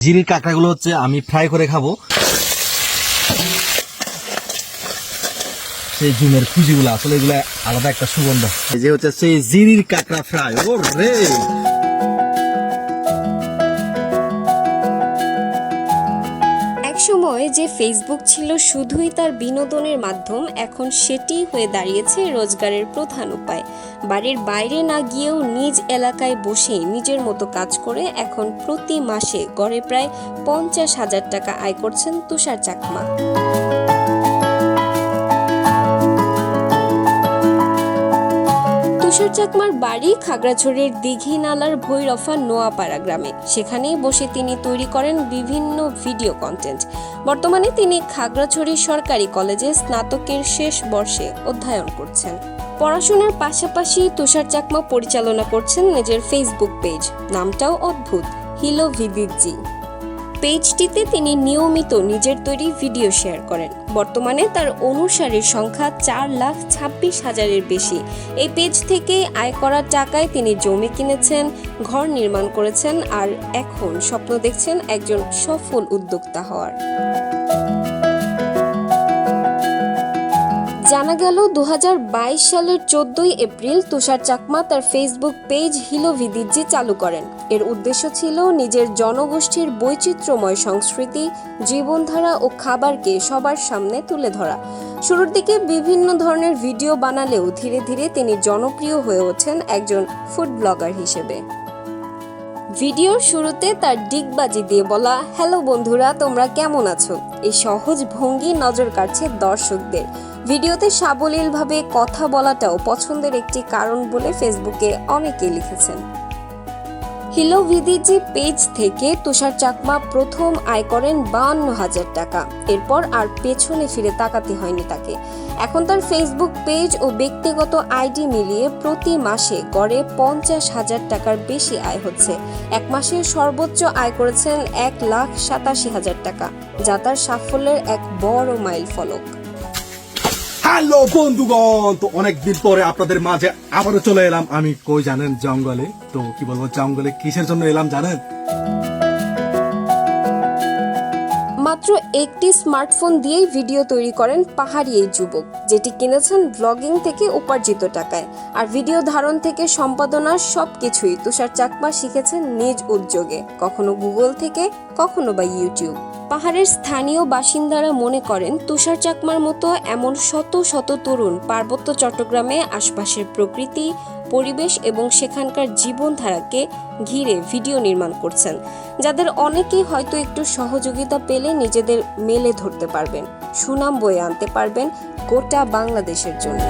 জিরির কাঁকড়াগুলো হচ্ছে আমি ফ্রাই করে খাব। সেই জুমের খুঁজিগুলো আসলে এগুলো আলাদা একটা সুগন্ধ। যে হচ্ছে সেই জিরির কাঁকড়া ফ্রাই ও রে যে ফেসবুক ছিল শুধুই তার বিনোদনের মাধ্যম, এখন সেটি হয়ে দাঁড়িয়েছে রোজগারের প্রধান উপায়। বাড়ির বাইরে না গিয়েও নিজ এলাকায় বসে নিজের মতো কাজ করে এখন প্রতি মাসে গড়ে প্রায় পঞ্চাশ হাজার টাকা আয় করছেন তুষার চাকমা। তুষার চাকমার বাড়ি খাগড়াছড়ির দিঘি নালার ভৈরফা নোয়াপাড়া গ্রামে। সেখানেই বসে তিনি তৈরি করেন বিভিন্ন ভিডিও কন্টেন্ট বর্তমানে তিনি খাগড়াছড়ি সরকারি কলেজে স্নাতকের শেষ বর্ষে অধ্যয়ন করছেন। পড়াশোনার পাশাপাশি তুষার চাকমা পরিচালনা করছেন নিজের ফেসবুক পেজ নামটাও অদ্ভুত। হিলো ভিদিজি পেজটিতে তিনি নিয়মিত নিজের তৈরি ভিডিও শেয়ার করেন। বর্তমানে তার অনুসারীর সংখ্যা চার লাখ ছাব্বিশ হাজারের বেশি। এই পেজ থেকে আয় করার টাকায় তিনি জমি কিনেছেন, ঘর নির্মাণ করেছেন আর এখন স্বপ্ন দেখছেন একজন সফল উদ্যোক্তা হওয়ার। জানা গেল দু হাজার বাইশ সালের চোদ্দই এপ্রিল তুষার চাকমা তার ফেসবুক পেজ হিলো ভিদিজি চালু করেন। এর উদ্দেশ্য ছিল নিজের জনগোষ্ঠীর বৈচিত্র্যময় সংস্কৃতি, জীবনধারা ও খাবারকে সবার সামনে তুলে ধরা। শুরুর দিকে বিভিন্ন ধরনের ভিডিও বানালেও ধীরে ধীরে তিনি জনপ্রিয় হয়ে ওঠেন একজন ফুড ব্লগার হিসেবে। ভিডিওর শুরুতে তার ডিগবাজি দিয়ে বলা, হ্যালো বন্ধুরা, তোমরা কেমন আছো? এই সহজ ভঙ্গি নজর কাড়ছে দর্শকদের। ভিডিওতে সাবলীলভাবে কথা বলাটাও পছন্দের একটি কারণ বলে ফেসবুকে অনেকে লিখেছেন। হিলো ভিদিজি পেজ থেকে তুষার চাকমা প্রথম আয় করেন বাহান্ন হাজার টাকা। এরপর আর পেছনে ফিরে তাকাতে হয়নি তাকে। এখন তার ফেসবুক পেজ ও ব্যক্তিগত আইডি মিলিয়ে প্রতি মাসে গড়ে পঞ্চাশ হাজার টাকার বেশি আয় হচ্ছে। এক মাসে সর্বোচ্চ আয় করেছেন এক লাখ সাতাশি হাজার টাকা, যা তার সাফল্যের এক বড় মাইল ফলক হ্যালো বন্ধুগণ, তো অনেকদিন পরে আপনাদের মাঝে আবারও চলে এলাম। আমি কই জানেন, জঙ্গলে। তো কি বলব, জঙ্গলে কিসের জন্য এলাম জানেন? মাত্র একটি স্মার্টফোন দিয়েই ভিডিও তৈরি করেন পাহাড়ি এই যুবক, যেটি কিনেছেন ব্লগিং থেকে উপার্জিত টাকায়। আর ভিডিও ধারণ থেকে সম্পাদনার সবকিছুই তুষার চাকমা শিখেছেন নিজ উদ্যোগে, কখনো গুগল থেকে, কখনো বা ইউটিউব পাহাড়ের স্থানীয় বাসিন্দারা মনে করেন, তুষার চাকমার মতো এমন শত শত তরুণ পার্বত্য চট্টগ্রামে আশপাশের প্রকৃতি, পরিবেশ এবং সেখানকার জীবনধারাকে ঘিরে ভিডিও নির্মাণ করছেন, যাদের অনেকেই হয়তো একটু সহযোগিতা পেলে নিজেদের মেলে ধরতে পারবেন। সুনাম বয়ে আনতে পারবেন গোটা বাংলাদেশের জন্য।